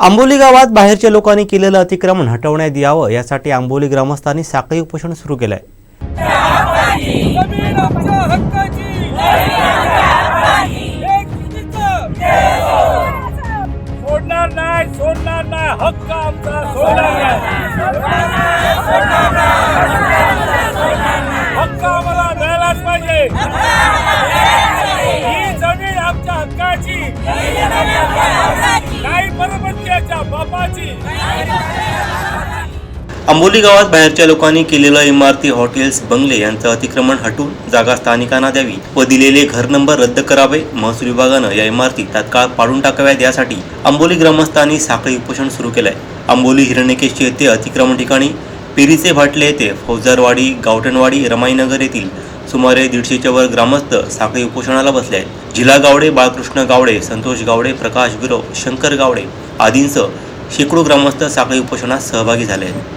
आंबोली गावात बाहेरच्या लोकांनी केलेलं अतिक्रमण हटवण्यात यावं यासाठी आंबोली ग्रामस्थांनी साखळी उपोषण सुरू केलं आहे परमत्याच्या बापाची. आंबोली गावात बाहेरच्या लोकांनी केलेलं इमारती हॉटेल्स बंगले यांचं अतिक्रमण हटवून जागा स्थानिकांना द्यावी व दिलेले घर नंबर रद्द करावे महसूल विभागानं या इमारती तात्काळ पाडून टाकाव्यात यासाठी आंबोली ग्रामस्थांनी साखळी उपोषण सुरू केलंय. आंबोली हिरण्यकेश येथे अतिक्रमण ठिकाणी पेरीचे भाटले येथे फौजदारवाडी गावठणवाडी रमाईनगर येथील सुमारे दीडशेच्या वर ग्रामस्थ साखळी उपोषणाला बसले आहेत. जिला गावडे बाळकृष्ण गावडे संतोष गावडे प्रकाश गुरव शंकर गावडे आदींसह शेकडो ग्रामस्थ साखळी उपोषणात सहभागी झाले आहेत.